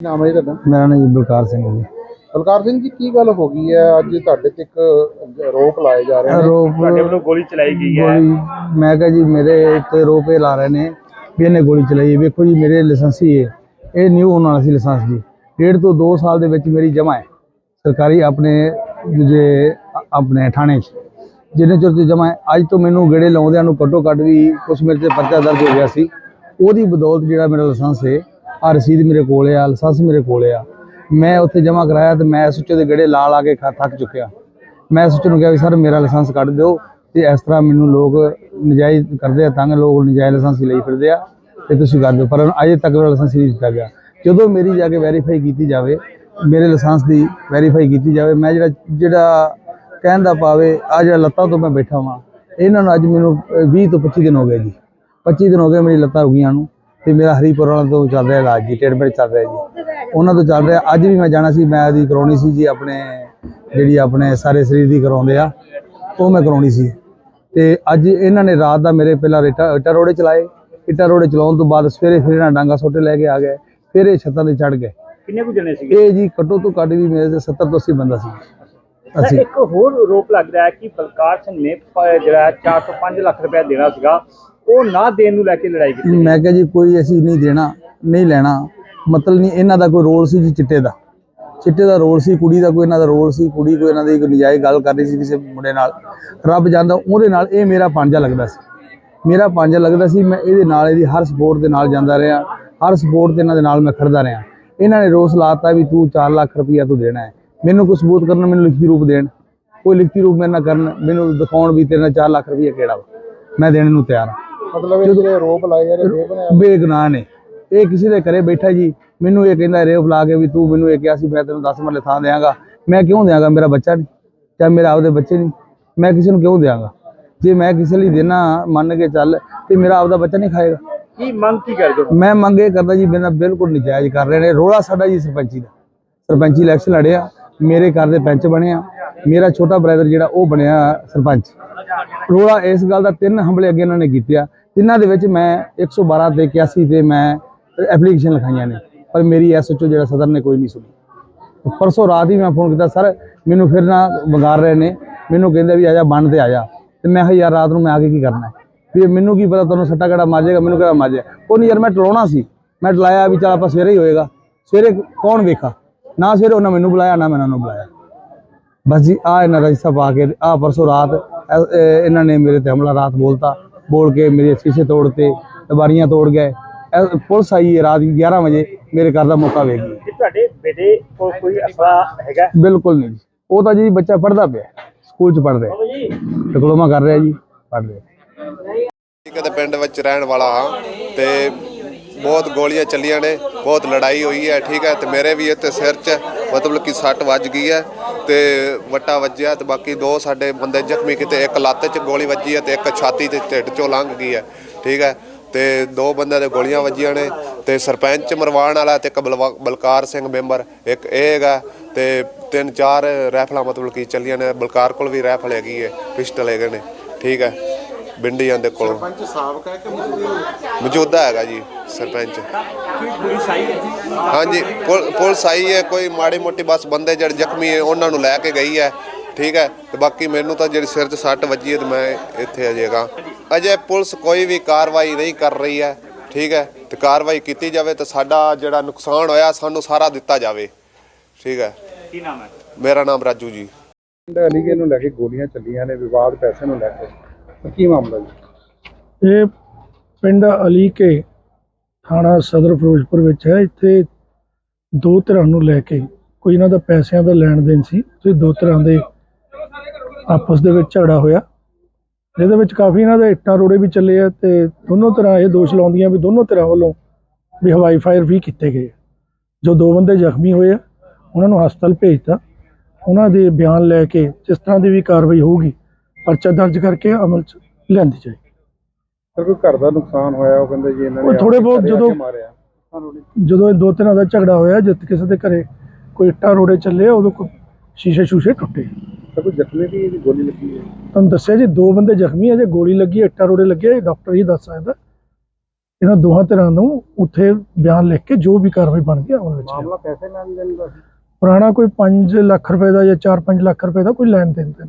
ਨਾਮ ਹੈ ਜੀ ਤੁਹਾਡਾ? ਮੇਰਾ ਨਾਮ ਜੀ ਬਲਕਾਰ ਸਿੰਘ ਹੈ ਜੀ। ਬਲਕਾਰ ਸਿੰਘ ਜੀ ਕੀ ਗੱਲ ਹੋ ਗਈ ਹੈ? ਅੱਜ ਤੁਹਾਡੇ ਤੇ ਇੱਕ ਆਰੋਪ ਲਾਏ ਜਾ ਰਹੇ ਨੇ। ਆਰੋਪ ਤੁਹਾਡੇ ਵੱਲੋਂ ਗੋਲੀ ਚਲਾਈ ਗਈ ਹੈ। ਗੋਲੀ ਮੈਂ ਕਿਹਾ ਜੀ ਮੇਰੇ ਆਰੋਪ ਇਹ ਲਾ ਰਹੇ ਨੇ ਵੀ ਇਹਨੇ ਗੋਲੀ ਚਲਾਈ ਹੈ। ਵੇਖੋ ਜੀ ਮੇਰੇ ਲਾਇਸੈਂਸੀ ਹੈ। ਇਹ ਨਿਊ ਹੋਣ ਵਾਲਾ ਸੀ ਲਾਇਸੈਂਸ ਜੀ। ਡੇਢ ਤੋਂ 2 ਸਾਲ ਦੇ ਵਿੱਚ ਮੇਰੀ ਜਮ੍ਹਾਂ ਹੈ। ਸਰਕਾਰੀ ਆਪਣੇ ਦੂਜੇ ਆਪਣੇ ਥਾਣੇ 'ਚ। ਜਿੰਨੇ ਚਿਰ ਤੋਂ ਜਮ੍ਹਾਂ ਹੈ ਅੱਜ ਤੋਂ ਮੈਨੂੰ ਗੇੜੇ ਲਾਉਂਦਿਆਂ ਨੂੰ ਘੱਟੋ ਘੱਟ ਵੀ ਕੁਛ ਮੇਰੇ ਤੇ ਪਰਚਾ ਦਰਜ ਹੋ ਗਿਆ ਸੀ। ਉਹਦੀ ਬਦੌਲਤ ਜਿਹੜਾ ਮੇਰਾ ਲਾਇਸੈਂਸ ਹੈ ਆ ਰਸੀਦ ਮੇਰੇ ਕੋਲ ਆ ਲਾਇਸੈਂਸ ਮੇਰੇ ਕੋਲ ਆ। ਮੈਂ ਉੱਥੇ ਜਮ੍ਹਾਂ ਕਰਾਇਆ ਤੇ ਮੈਂ ਸੁੱਚੇ ਦੇ ਗੇੜੇ ਲਾ ਲਾ ਕੇ ਥੱਕ ਚੁੱਕਿਆ। ਮੈਂ ਸੁੱਚੇ ਨੂੰ ਕਿਹਾ ਵੀ ਸਰ ਮੇਰਾ ਲਾਇਸੈਂਸ ਕੱਢ ਦਿਓ ਤੇ ਇਸ ਤਰ੍ਹਾਂ ਮੈਨੂੰ ਲੋਕ ਨਜਾਇਜ਼ ਕਰਦੇ ਆ ਤੰਗ ਲੋਕ ਨਜਾਇਜ਼ ਲਾਇਸੈਂਸ ਲਈ ਫਿਰਦੇ ਆ ਤੇ ਤੁਸੀਂ ਕਰ ਦਿਓ। ਪਰ ਅਜੇ ਤੱਕ ਮੇਰਾ ਲਾਇਸੈਂਸ ਨਹੀਂ ਦਿੱਤਾ ਗਿਆ। ਜਦੋਂ ਮੇਰੀ ਜਾ ਕੇ ਵੈਰੀਫਾਈ ਕੀਤੀ ਜਾਵੇ ਮੇਰੇ ਲਾਇਸੈਂਸ ਦੀ ਵੈਰੀਫਾਈ ਕੀਤੀ ਜਾਵੇ ਮੈਂ ਜਿਹੜਾ ਜਿਹੜਾ ਕਹਿਣ ਦਾ ਪਾਵੇ ਆ ਜਿਹੜਾ ਲੱਤਾਂ ਤੋਂ ਮੈਂ ਬੈਠਾ ਵਾਂ ਇਹਨਾਂ ਨੂੰ ਅੱਜ ਮੈਨੂੰ ਅਹ, 20 ਤੋਂ 25 ਦਿਨ ਹੋ ਗਏ ਜੀ। 25 ਦਿਨ ਹੋ ਗਏ ਮੇਰੀ ਲੱਤਾਂ ਹੋ ਗਈਆਂ ਨੂੰ। ਤੇ ਮੇਰਾ ਹਰੀਪੁਰ ਵਾਲਾ ਤੋਂ ਚੱਲ ਰਿਹਾ ਇਲਾਜ ਜੀ ਟ੍ਰੀਟਮੈਂਟ ਚੱਲ ਰਿਹਾ ਜੀ। ਉਹਨਾਂ ਤੋਂ ਚੱਲ ਰਿਹਾ ਅੱਜ ਵੀ ਮੈਂ ਜਾਣਾ ਸੀ ਮੈਂ ਉਹਦੀ ਕਰਾਉਣੀ ਸੀ ਜੀ ਆਪਣੇ ਜਿਹੜੀ ਆਪਣੇ ਸਾਰੇ ਸਰੀਰ ਦੀ ਕਰਾਉਂਦੇ ਆ ਉਹ ਮੈਂ ਕਰਾਉਣੀ ਸੀ। ਤੇ ਅੱਜ ਇਹਨਾਂ ਨੇ ਰਾਤ ਦਾ ਮੇਰੇ ਪਹਿਲਾਂ ਰੇਟਾ ਇੱਟਾਂ ਰੋੜੇ ਚਲਾਏ ਇੱਟਾਂ ਰੋੜੇ ਚਲਾਉਣ ਤੋਂ ਬਾਅਦ ਸਵੇਰੇ ਫਿਰ ਇਹਨਾਂ ਡਾਂਗਾ ਸੋਟੇ ਲੈ ਕੇ ਆ ਗਏ ਫਿਰ ਇਹ ਛੱਤਾਂ ਤੇ ਚੜ ਗਏ। ਕਿੰਨੇ ਕੁ ਜਣੇ ਸੀਗੇ? ਇਹ ਜੀ ਘੱਟੋ ਤੋਂ ਘੱਟ ਵੀ ਮੇਰੇ ਤੇ 70 ਤੋਂ 80 ਬੰਦਾ ਸੀ। ਅਸੀਂ ਇੱਕ ਹੋਰ ਆਰੋਪ ਲੱਗ ਰਿਹਾ ਹੈ ਕਿ ਬਲਕਾਰ ਸਿੰਘ ਨੇ ਜਿਹੜਾ 4 ਤੋਂ 5 ਲੱਖ ਰੁਪਏ ਦੇਣਾ ਸੀਗਾ। ਉਹ ਨਾ ਦੇਣ ਨੂੰ ਲੈ ਕੇ ਲੜਾਈ ਕੀਤੀ ਮੈਂ ਕਿਹਾ ਜੀ, ਕੋਈ ਅਸੀਂ ਨਹੀਂ ਦੇਣਾ, ਨਹੀਂ ਲੈਣਾ। ਮਤਲਬ ਨਹੀਂ, ਇਹਨਾਂ ਦਾ ਕੋਈ ਰੋਲ ਸੀ ਜੀ ਚਿੱਟੇ ਦਾ। ਚਿੱਟੇ ਦਾ ਰੋਲ ਸੀ, ਕੁੜੀ ਦਾ ਕੋਈ ਇਹਨਾਂ ਦਾ ਰੋਲ ਸੀ, ਕੁੜੀ ਕੋਈ ਇਹਨਾਂ ਦੀ ਕੋਈ ਨਜਾਇਜ਼ ਗੱਲ ਕਰ ਰਹੀ ਸੀ ਕਿਸੇ ਮੁੰਡੇ ਨਾਲ। ਰੱਬ ਜਾਂਦਾ ਉਹਦੇ ਨਾਲ ਇਹ ਮੇਰਾ ਪੰਜਾ ਲੱਗਦਾ ਸੀ। ਮੇਰਾ ਪੰਜਾ ਲੱਗਦਾ ਸੀ, ਮੈਂ ਇਹਦੇ ਨਾਲ, ਇਹਦੀ ਹਰ ਸਪੋਰਟ ਦੇ ਨਾਲ ਜਾਂਦਾ ਰਿਹਾ। ਹਰ ਸਪੋਰਟ ਦੇ ਇਹਨਾਂ ਦੇ ਨਾਲ ਮੈਂ ਖੜਦਾ ਰਿਹਾ। ਇਹਨਾਂ ਨੇ ਰੋਸ ਲਾਤਾ ਵੀ ਤੂੰ 4 ਲੱਖ ਰੁਪਈਆ ਤੂੰ ਦੇਣਾ ਹੈ। ਮੈਨੂੰ ਕੋਈ ਸਬੂਤ ਕਰਨ, ਮੈਨੂੰ ਲਿਖਤੀ ਰੂਪ ਦੇਣ। ਕੋਈ ਲਿਖਤੀ ਰੂਪ ਮੇਰੇ ਨਾਲ ਕਰਨ, ਮੈਨੂੰ ਦਿਖਾਉਣ ਵੀ ਤੇਰੇ ਨਾਲ 4 ਲੱਖ ਰੁਪਈਆ ਕਿਹੜਾ ਵਾ? ਮੈਂ ਦੇਣ ਨੂੰ ਤਿਆਰ ਹਾਂ। ਮਤਲਬ ਇਹ ਜਿਹੜੇ ਆਰੋਪ ਲਾਏ ਜਾ ਰਹੇ ਬੇਬੁਨਿਆਦ ਬੇਗੁਨਾਹ ਨੇ। ਇਹ ਕਿਸੇ ਦੇ ਘਰੇ ਬੈਠਾ ਜੀ ਮੈਨੂੰ ਇਹ ਕਹਿੰਦਾ ਰੇਪ ਲਾ ਕੇ ਵੀ ਤੂੰ ਮੈਨੂੰ ਇਹ ਕਿਹਾ ਸੀ ਮੈਂ ਤੈਨੂੰ 10 ਮਰਲੇ ਥਾਂ ਦਿਆਂਗਾ। ਮੈਂ ਕਿਉਂ ਦਿਆਂਗਾ ਮੇਰਾ ਬੱਚਾ ਨਹੀਂ? ਜਾਂ ਮੇਰਾ ਆਪਦੇ ਬੱਚੇ ਨਹੀਂ। ਮੈਂ ਕਿਸੇ ਨੂੰ ਕਿਉਂ ਦਿਆਂਗਾ? ਜੇ ਮੈਂ ਕਿਸੇ ਲਈ ਦੇਣਾ ਮੰਨ ਕੇ ਚੱਲ ਤੇ ਮੇਰਾ ਆਪਦਾ ਬੱਚਾ ਨਹੀਂ ਖਾਏਗਾ। ਕੀ ਮੰਗ ਕੀ ਕਰਦੇ ਹੋ? ਮੈਂ ਮੰਗ ਇਹ ਕਰਦਾ ਜੀ ਮੇਰਾ ਬਿਲਕੁਲ ਨਜਾਇਜ਼ ਕਰ ਰਹੇ ਨੇ। ਰੋਲਾ ਸਾਡਾ ਜੀ ਸਰਪੰਚੀ ਦਾ। ਸਰਪੰਚੀ ਇਲੈਕਸ਼ਨ ਲੜਿਆ ਮੇਰੇ ਘਰ ਦੇ ਪੰਚ ਬਣਿਆ ਮੇਰਾ ਛੋਟਾ ਬ੍ਰਦਰ ਜਿਹੜਾ ਉਹ ਬਣਿਆ ਸਰਪੰਚ। ਰੋਲਾ ਇਸ ਗੱਲ ਦਾ ਤਿੰਨ ਹਮਲੇ ਅੱਗੇ ਇਹਨਾਂ ਨੇ ਕੀਤੇ ਆ। ਤਿੰਨਾਂ ਦੇ ਵਿੱਚ ਮੈਂ 112 ਤੇ 81 ਤੇ ਮੈਂ ਐਪਲੀਕੇਸ਼ਨ ਲਿਖਾਈਆਂ ਨੇ, ਪਰ ਮੇਰੀ ਐਸਐਚਓ ਜਿਹੜਾ ਸਦਰ ਨੇ ਕੋਈ ਨਹੀਂ ਸੁਣੀ। ਪਰਸੋਂ ਰਾਤ ਹੀ ਮੈਂ ਫੋਨ ਕੀਤਾ, ਸਰ, ਮੈਨੂੰ ਫਿਰ ਨਾ ਵੰਗਾਰ ਰਹੇ ਨੇ, ਮੈਨੂੰ ਕਹਿੰਦੇ ਵੀ ਆ ਜਾ, ਬੰਨ ਤੇ ਆ ਤੇ ਮੈਂ ਕਿਹਾ, ਯਾਰ, ਰਾਤ ਨੂੰ ਮੈਂ ਆ ਕੇ ਕੀ ਕਰਨਾ ਵੀ ਮੈਨੂੰ ਕੀ ਪਤਾ, ਤੁਹਾਨੂੰ ਸੱਟਾ ਕਿਹੜਾ ਮਾਰ ਮੈਨੂੰ ਕਿਹੜਾ ਮਾਰ ਜਾਏਗਾ? ਕੋਈ ਨਹੀਂ ਯਾਰ, ਮੈਂ ਟਲਾਉਣਾ ਸੀ। ਮੈਂ ਟਲਾਇਆ ਵੀ ਚਲ ਆਪਾਂ ਸਵੇਰੇ ਹੀ ਹੋਏਗਾ। ਸਵੇਰੇ ਕੌਣ ਵੇਖਾ? ਨਾ ਸਵੇਰੇ ਉਹਨਾਂ ਮੈਨੂੰ ਬੁਲਾਇਆ, ਨਾ ਮੈਂ ਉਹਨਾਂ ਨੂੰ ਬੁਲਾਇਆ। ਬਸ ਜੀ ਆ ਇਹਨਾਂ ਦਾ ਹਿੱਸਾ ਪਾ ਕੇ ਆ ਪਰਸੋਂ ਰਾਤ ਇਹਨਾਂ ਨੇ ਮੇਰੇ ਤੇ ਹਮਲਾ ਰਾਤ ਬੋਲਤਾ। ਬੋਲ ਕੇ ਮੇਰੇ ਸ਼ੀਸ਼ੇ ਤੋੜਤੇ ਦਵਾਰੀਆਂ ਤੋੜ ਗਏ। ਪੁਲਿਸ ਆਈ ਹੈ ਰਾਤ 11 ਵਜੇ ਮੇਰੇ ਘਰ ਦਾ ਮੌਕਾ ਵੇਖ ਗਈ ਕਿ ਤੁਹਾਡੇ ਬੇਟੇ ਕੋਲ ਕੋਈ ਅਸਲਾ ਹੈਗਾ? ਬਿਲਕੁਲ ਨਹੀਂ ਜੀ। ਉਹ ਤਾਂ ਜੀ ਬੱਚਾ ਪੜਦਾ ਪਿਆ ਸਕੂਲ ਚ ਪੜ ਰਿਹਾ ਜੀ। ਡਿਪਲੋਮਾ ਕਰ ਰਿਹਾ ਜੀ ਪੜ ਰਿਹਾ। ਠੀਕ ਹੈ ਤੇ ਪਿੰਡ ਵਿੱਚ ਰਹਿਣ ਵਾਲਾ ਹਾਂ ਤੇ ਬਹੁਤ ਗੋਲੀਆਂ ਚੱਲੀਆਂ ਨੇ ਬਹੁਤ ਲੜਾਈ ਹੋਈ ਹੈ ਠੀਕ ਹੈ ਤੇ ਮੇਰੇ ਵੀ ਇੱਥੇ ਸਿਰ 'ਚ ਮਤਲਬ ਕਿ ਸੱਟ ਵੱਜ ਗਈ ਹੈ। ਤੇ ਵੱਟਾ ਵੱਜਿਆ ਤੇ ਬਾਕੀ ਦੋ ਸਾਡੇ ਬੰਦੇ ਜ਼ਖਮੀ ਕਿਤੇ, ਇੱਕ ਲੱਤ 'ਚ ਗੋਲੀ ਵੱਜੀ ਹੈ ਤੇ ਇੱਕ ਛਾਤੀ ਤੇ ਢਿੱਡ 'ਚੋਂ ਲੰਘ ਗਈ ਹੈ, ਠੀਕ ਹੈ? ਤੇ ਦੋ ਬੰਦਿਆਂ ਦੇ ਗੋਲੀਆਂ ਵੱਜੀਆਂ ਨੇ ਤੇ ਸਰਪੰਚ ਮਰਵਾਣ ਵਾਲਾ ਤੇ ਇੱਕ ਬਲਵਾ- ਬਲਕਾਰ ਸਿੰਘ ਮੈਂਬਰ, ਇੱਕ ਇਹ ਹੈਗਾ ਤੇ ਤਿੰਨ ਚਾਰ ਰਾਈਫਲਾਂ ਮਤਲਬ ਕਿ ਚੱਲੀਆਂ ਨੇ, ਬਲਕਾਰ ਕੋਲ ਵੀ ਰਾਈਫਲ ਹੈਗੀ ਹੈ, ਪਿਸਟਲ ਹੈਗੇ ਨੇ, ਠੀਕ ਹੈ? ਬਿੰਡੀਆਂ ਦੇ ਕੋਲ। ਪੰਚ ਸਾਬਕਾ ਹੈ ਕਿ ਮੌਜੂਦਾ? ਮੌਜੂਦਾ ਹੈਗਾ ਜੀ ਸਰਪੰਚ। ਕੀ ਪੁਲਿਸ ਆਈ ਹੈ ਜੀ ਹਾਂਜੀ ਪੁਲ- ਪੁਲਿਸ ਆਈ ਹੈ ਕੋਈ ਮਾੜੀ ਮੋਟੀ ਬਸ ਬੰਦੇ ਜਿਹੜੇ ਜ਼ਖਮੀ ਹੈ ਉਹਨਾਂ ਨੂੰ ਲੈ ਕੇ ਗਈ ਹੈ ਠੀਕ ਹੈ? ਤੇ ਬਾਕੀ ਮੈਨੂੰ ਤਾਂ ਜਿਹੜੀ ਸਿਰ 'ਚ ਸੱਟ ਵੱਜੀ ਹੈ ਤੇ ਮੈਂ ਇੱਥੇ ਅਜੇਗਾ ਅਜੇ ਪੁਲਿਸ ਕੋਈ ਵੀ ਕਾਰਵਾਈ ਨਹੀਂ ਕਰ ਰਹੀ ਹੈ ਠੀਕ ਹੈ? ਤੇ ਕਾਰਵਾਈ ਕੀਤੀ ਜਾਵੇ ਤੇ ਸਾਡਾ ਜਿਹੜਾ ਨੁਕਸਾਨ ਹੋਇਆ ਸਾਨੂੰ ਸਾਰਾ ਦਿੱਤਾ ਜਾਵੇ ਠੀਕ ਹੈ? ਕੀ ਨਾਮ ਹੈ? ਮੇਰਾ ਨਾਮ ਰਾਜੂ ਜੀ। ਅਲੀਗੇ ਨੂੰ ਲੈ ਕੇ ਗੋਲੀਆਂ ਚੱਲੀਆਂ ਨੇ ਵਿਵਾਦ ਪੈਸੇ ਨੂੰ ਲੈ ਕੇ। ਕੀ ਮਾਮਲਾ ਜੀ? ਇਹ ਪਿੰਡ ਅਲੀ ਕੇ ਥਾਣਾ ਸਦਰ ਫਿਰੋਜ਼ਪੁਰ ਵਿੱਚ ਹੈ। ਇੱਥੇ ਦੋ ਧਿਰਾਂ ਨੂੰ ਲੈ ਕੇ ਕੋਈ ਇਹਨਾਂ ਦਾ ਪੈਸਿਆਂ ਦਾ ਲੈਣ ਦੇਣ ਸੀ। ਤੇ ਦੋ ਤਰ੍ਹਾਂ ਦੇ ਆਪਸ ਦੇ ਵਿੱਚ ਝਗੜਾ ਹੋਇਆ। ਜਿਹਦੇ ਵਿੱਚ ਕਾਫੀ ਇਹਨਾਂ ਦੇ ਇੱਟਾਂ ਰੋੜੇ ਵੀ ਚੱਲੇ ਆ ਤੇ ਦੋਨੋਂ ਤਰ੍ਹਾਂ ਇਹ ਦੋਸ਼ ਲਾਉਂਦੀਆਂ ਵੀ ਦੋਨੋਂ ਧਿਰਾਂ ਵੱਲੋਂ ਵੀ ਹਵਾਈ ਫਾਇਰ ਵੀ ਕੀਤੇ ਗਏ ਜੋ ਦੋ ਬੰਦੇ ਜ਼ਖਮੀ ਹੋਏ ਆ, ਉਹਨਾਂ ਨੂੰ ਹਸਪਤਾਲ ਭੇਜਤਾ। ਉਹਨਾਂ ਦੇ ਬਿਆਨ ਲੈ ਕੇ ਜਿਸ ਤਰ੍ਹਾਂ ਦੀ ਵੀ ਕਾਰਵਾਈ ਹੋਊਗੀ ਪਰਚਾ ਦਰਜ ਕਰਕੇ ਅਮਲ 'ਚ ਲਿਆਂਦੀ ਜਾਏਗੀ। ਸਰ ਕੋਈ ਘਰ ਦਾ ਨੁਕਸਾਨ ਹੋਇਆ ਉਹ ਕਹਿੰਦੇ ਜੀ ਇਹਨਾਂ ਨੇ ਆਪਣੇ ਬਹੁਤ ਜਦੋਂ- ਜਦੋਂ ਇਹ ਦੋ ਤਿੰਨਾਂ ਦਾ ਝਗੜਾ ਹੋਇਆ ਜਿੱਤ ਕਿਸੇ ਦੇ ਘਰੇ ਕੋਈ ਇੱਟਾਂ ਰੋੜੇ ਚੱਲੇ ਉਦੋਂ ਕੋਈ ਸ਼ੀਸ਼ੇ ਸ਼ੂਸ਼ੇ ਟੁੱਟੇ। ਤਾਂ ਕੋਈ ਜ਼ਖਮੀ ਵੀ ਇਹਦੀ ਗੋਲੀ ਲੱਗੀ ਹੈ? ਤੁਹਾਨੂੰ ਦੱਸਿਆ ਜੀ ਦੋ ਬੰਦੇ ਜ਼ਖਮੀ ਆ ਜੇ ਗੋਲੀ ਲੱਗੀ ਹੈ, ਇੱਟਾਂ ਰੋੜੇ ਲੱਗੇ ਡਾਕਟਰ ਹੀ ਦੱਸ ਸਕਦਾ। ਇਹਨਾਂ ਦੋਹਾਂ ਧਿਰਾਂ ਨੂੰ ਉੱਥੇ ਬਿਆਨ ਲਿਖ ਕੇ ਜੋ ਵੀ ਕਾਰਵਾਈ ਬਣਦੀ ਹੈ ਉਹਨਾਂ ਵਿੱਚ। ਮਾਮਲਾ ਪੈਸੇ ਲੈਣ ਦੇਣ ਦਾ ਸੀ। ਪੁਰਾਣਾ ਕੋਈ 5 ਲੱਖ ਰੁਪਏ ਦਾ ਜਾਂ 4-5 ਲੱਖ ਰੁਪਏ ਦਾ ਕੋਈ ਲੈਣ ਦੇਣ ਦਾ